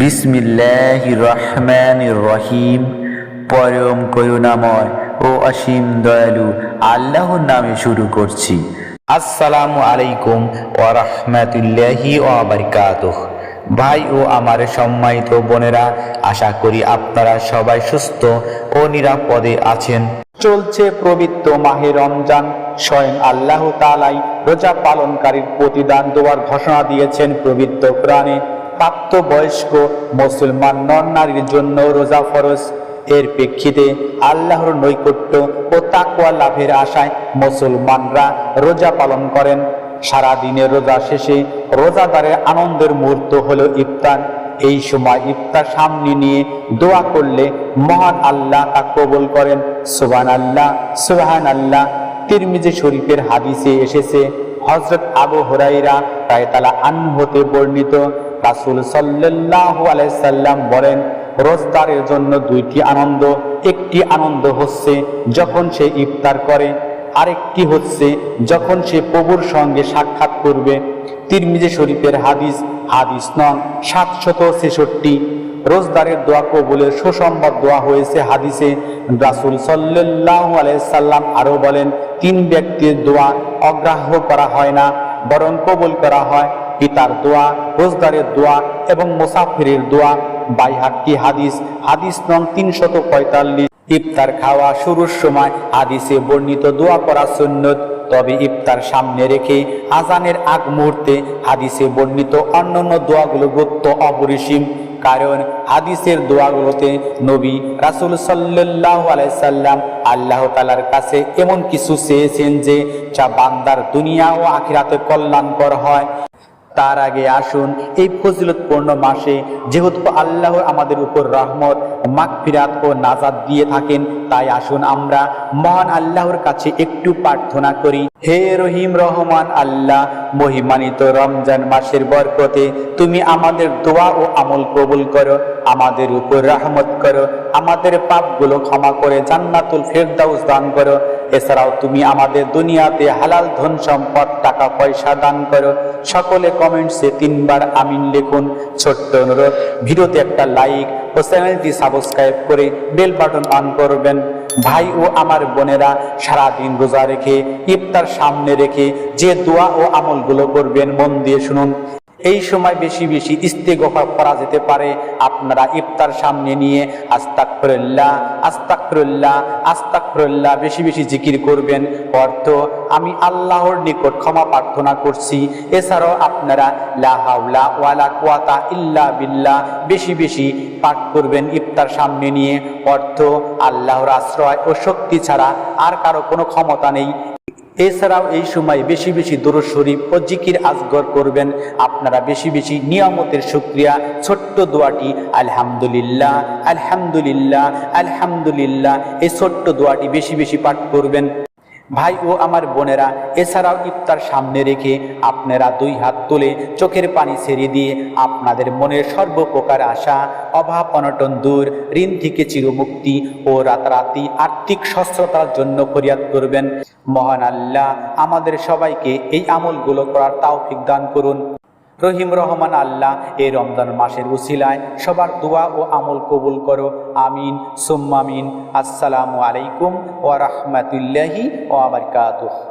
বিসমিল্লাহ রহমান রহিম। পরম করুণাময় ও অসীম দয়ালু আল্লাহর নামে শুরু করছি। আসসালামু আলাইকুম ও রহমতুল্লাহি ও বারকাতুহ। ভাই ও আমার সম্মানিত বোনেরা, আশা করি আপনারা সবাই সুস্থ ও নিরাপদে আছেন। চলছে পবিত্র মাহে রমজান। স্বয়ং আল্লাহ তালাই রোজা পালনকারীর প্রতিদান দেওয়ার ঘোষণা দিয়েছেন পবিত্র প্রাণে প্রাপ্তবয়স্ক মুসলমান নন নারীর জন্য রোজা ফরজ। এর প্রেক্ষিতে আল্লাহর নৈকট্য ও তাকওয়া লাভের আশায় মুসলমানরা রোজা পালন করেন। সারা দিনের রোজা শেষে রোজাদারের আনন্দের মুহূর্ত হলো ইফতার। এই সময় ইফতার সামনে নিয়ে দোয়া করলে মহান আল্লাহ তা কবুল করেন। সুবান আল্লাহ সুবাহান আল্লাহ তিরমিজি শরীফের হাদিসে এসেছে হজরত আবু হরাইরা তাই তালা আন হতে বর্ণিত, রাসুল সাল্লাহ আলাইসাল্লাম বলেন, রোজদারের জন্য দুইটি আনন্দ, একটি আনন্দ হচ্ছে যখন সে ইফতার করে আরেকটি হচ্ছে, যখন সে প্রভুর সঙ্গে সাক্ষাৎ করবে, তিরমিজে শরীফের হাদিস হাদিস নন সাতশত ছেষট্টি। রোজদারের দোয়া কবুলের সুসংবাদ দোয়া হয়েছে হাদিসে। রাসুল সাল্লাহ আলাইসাল্লাম আরও বলেন, তিন ব্যক্তির দোয়া অগ্রাহ্য করা হয় না, বরং কবুল করা হয়। পিতার দোয়া, রোজদারের দোয়া এবং মুসাফিরের দোয়া। বাইহাক্কি হাদিস হাদিস নং তিনশত পঁয়তাল্লিশ। ইফতার খাওয়া শুরুর সময় হাদিসে বর্ণিত দোয়া করা সুন্নত। তবে ইফতার সামনে রেখে আজানের আগ মুহূর্তে হাদিসে বর্ণিত অন্যান্য দোয়াগুলো গুরুত্ব অপরিসীম। কারণ হাদিসের দোয়াগুলোতে নবী রাসুল সাল্লাহ আলাইসাল্লাম আল্লাহ তালার কাছে এমন কিছু চেয়েছেন যে যা বান্দার দুনিয়া ও আখিরাতে কল্যাণকর হয়। তার আগে আসুন এই ফজিলতপূর্ণ মাসে, যেহেতু আল্লাহ আমাদের উপর রহমত, মাগফিরাত ও নাজাদ দিয়ে থাকেন, তাই আসুন আমরা মহান আল্লাহর কাছে একটু প্রার্থনা করি। হে রহিম রহমান আল্লাহ, মহিমানিত রমজান মাসের বরকতে তুমি আমাদের দোয়া ও আমল কবুল করো, আমাদের উপর রহমত করো, আমাদের পাপগুলো ক্ষমা করে জান্নাতুল ফেরদাউস দান করো এছাড়াও তুমি আমাদের দুনিয়াতে হালাল ধন সম্পদ, টাকা পয়সা দান করো। সকলে কমেন্টসে তিনবার আমিন লিখুন। ছোট্ট অনুরোধ, ভিডিওতে একটা লাইক ও চ্যানেলটি সাবস্ক্রাইব করে বেল বাটন অন করবেন। ভাই ও আমার বোনেরা, সারাদিন রোজা রেখে, ইফতার সামনে রেখে যে দোয়া ও আমলগুলো করবেন, মন দিয়ে শুনুন। এই সময় বেশি বেশি ইস্তেগফার করা যেতে পারে। আপনারা ইফতার সামনে নিয়ে আস্তাকফিরুল্লাহ আস্তাকফিরুল্লাহ আস্তাকফিরুল্লাহ বেশি বেশি জিকির করবেন। অর্থ, আমি আল্লাহর নিকট ক্ষমা প্রার্থনা করছি। এছাড়াও আপনারা লা হাওলা ওয়ালা কুওয়াতা ইল্লা বিল্লাহ বেশি বেশি পাঠ করবেন ইফতার সামনে নিয়ে। অর্থ, আল্লাহর আশ্রয় ও শক্তি ছাড়া আর কারও কোনো ক্ষমতা নেই। এছাড়াও এই সময় বেশি বেশি দরুদ শরীফ ও জিকির আজগর করবেন। আপনারা বেশি বেশি নিয়ামতের শুক্রিয়া, ছোট্ট দোয়াটি, আলহামদুলিল্লাহ আলহামদুলিল্লাহ আলহামদুলিল্লাহ এই ছোট্ট দোয়াটি বেশি বেশি পাঠ করবেন। ভাই ও আমার বোনেরা, এছাড়াও ইফতার সামনে রেখে আপনারা দুই হাত তুলে চোখের পানি ছেড়ে দিয়ে আপনাদের মনের সর্বপ্রকার আশা, অভাব, অনটন দূর, ঋণ থেকে চিরমুক্তি ও রাতারাতি আর্থিক সচ্ছলতার জন্য ফরিয়াদ করবেন। মহান আল্লাহ আমাদের সবাইকে এই আমলগুলো করার তাও দান করুন। রহিম রহমান আল্লাহ, এই রমজান মাসের উসিলায় সবার দোয়া ও আমল কবুল করো। আমিন, সুম্মামিন। আসসালামু আলাইকুম ওয়া রাহমাতুল্লাহি ওয়া বারাকাতুহু।